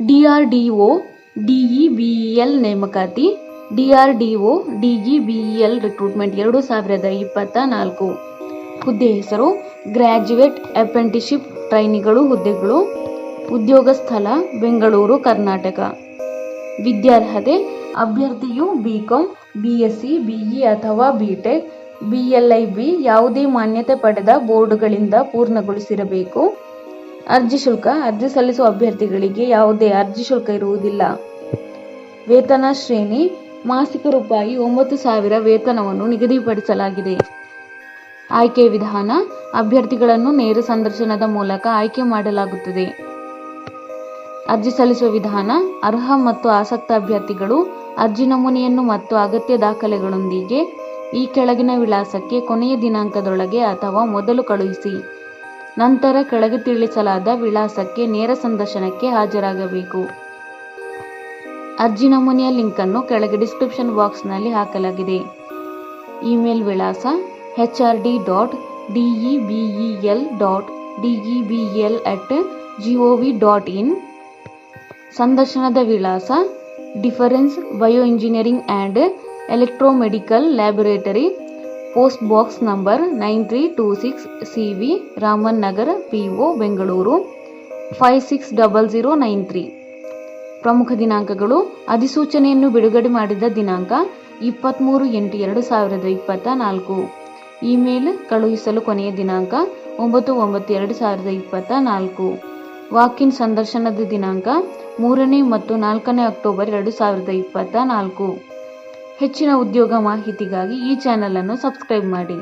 DRDO ಡಿಇಬಿಇಎಲ್ ನೇಮಕಾತಿ DRDO ಡಿಇಬಿಇಎಲ್ recruitment ಎರಡು ಸಾವಿರದ ಇಪ್ಪತ್ತ ನಾಲ್ಕು ಹುದ್ದೆ ಹೆಸರು ಗ್ರ್ಯಾಜುಯೇಟ್ ಅಪ್ರೆಂಟಿಶಿಪ್ ಟ್ರೈನಿಗಳು ಹುದ್ದೆಗಳು. ಉದ್ಯೋಗ ಸ್ಥಳ, ಬೆಂಗಳೂರು, ಕರ್ನಾಟಕ. ವಿದ್ಯಾರ್ಹತೆ, ಅಭ್ಯರ್ಥಿಯು ಬಿಕಾಂ ಬಿಎಸ್ಸಿ ಬಿಇ ಅಥವಾ ಬಿಟೆಕ್ ಬಿ ಯಾವುದೇ ಮಾನ್ಯತೆ ಪಡೆದ ಬೋರ್ಡ್ಗಳಿಂದ ಪೂರ್ಣಗೊಳಿಸಿರಬೇಕು. ಅರ್ಜಿ ಶುಲ್ಕ, ಅರ್ಜಿ ಸಲ್ಲಿಸುವ ಅಭ್ಯರ್ಥಿಗಳಿಗೆ ಯಾವುದೇ ಅರ್ಜಿ ಶುಲ್ಕ ಇರುವುದಿಲ್ಲ. ವೇತನ ಶ್ರೇಣಿ, ಮಾಸಿಕ ರೂಪಾಯಿ ಒಂಬತ್ತು ಸಾವಿರ ವೇತನವನ್ನು ನಿಗದಿಪಡಿಸಲಾಗಿದೆ. ಆಯ್ಕೆ ವಿಧಾನ, ಅಭ್ಯರ್ಥಿಗಳನ್ನು ನೇರ ಸಂದರ್ಶನದ ಮೂಲಕ ಆಯ್ಕೆ ಮಾಡಲಾಗುತ್ತದೆ. ಅರ್ಜಿ ಸಲ್ಲಿಸುವ ವಿಧಾನ, ಅರ್ಹ ಮತ್ತು ಆಸಕ್ತ ಅಭ್ಯರ್ಥಿಗಳು ಅರ್ಜಿ ನಮೂನೆಯನ್ನು ಮತ್ತು ಅಗತ್ಯ ದಾಖಲೆಗಳೊಂದಿಗೆ ಈ ಕೆಳಗಿನ ವಿಳಾಸಕ್ಕೆ ಕೊನೆಯ ದಿನಾಂಕದೊಳಗೆ ಅಥವಾ ಮೊದಲು ಕಳುಹಿಸಿ ನಂತರ ಕೆಳಗೆ ತಿಳಿಸಲಾದ ವಿಳಾಸಕ್ಕೆ ನೇರ ಸಂದರ್ಶನಕ್ಕೆ ಹಾಜರಾಗಬೇಕು. ಅರ್ಜಿ ನಮೂನೆಯ ಲಿಂಕನ್ನು ಕೆಳಗೆ ಡಿಸ್ಕ್ರಿಪ್ಷನ್ ಬಾಕ್ಸ್ನಲ್ಲಿ ಹಾಕಲಾಗಿದೆ. ಇಮೇಲ್ ವಿಳಾಸ H R D dot DEBEL dot DE B L at gov dot in. ಸಂದರ್ಶನದ ವಿಳಾಸ defence bio engineering and electromedical laboratory post box number nine three two six C V Raman Nagar, P O Bengaluru, five six double zero nine three. ಪ್ರಮುಖ ದಿನಾಂಕಗಳು, ಅಧಿಸೂಚನೆಯನ್ನು ಬಿಡುಗಡೆ ಮಾಡಿದ ದಿನಾಂಕ ಇಪ್ಪತ್ತ್ಮೂರು ಎಂಟು ಎರಡು ಸಾವಿರದ ಇಪ್ಪತ್ತ ನಾಲ್ಕು ಇಮೇಲ್ ಕಳುಹಿಸಲು ಕೊನೆಯ ದಿನಾಂಕ ಒಂಬತ್ತು ಒಂಬತ್ತು ಎರಡು ಸಾವಿರದ ಇಪ್ಪತ್ತ ನಾಲ್ಕು ವಾಕಿನ್ ಸಂದರ್ಶನದ ದಿನಾಂಕ ಮೂರನೇ ಮತ್ತು ನಾಲ್ಕನೇ ಅಕ್ಟೋಬರ್ ಎರಡು ಸಾವಿರದ ಇಪ್ಪತ್ತ ನಾಲ್ಕು ಹೆಚ್ಚಿನ ಉದ್ಯೋಗ ಮಾಹಿತಿಗಾಗಿ ಈ ಚಾನಲನ್ನು ಸಬ್ಸ್ಕ್ರೈಬ್ ಮಾಡಿ.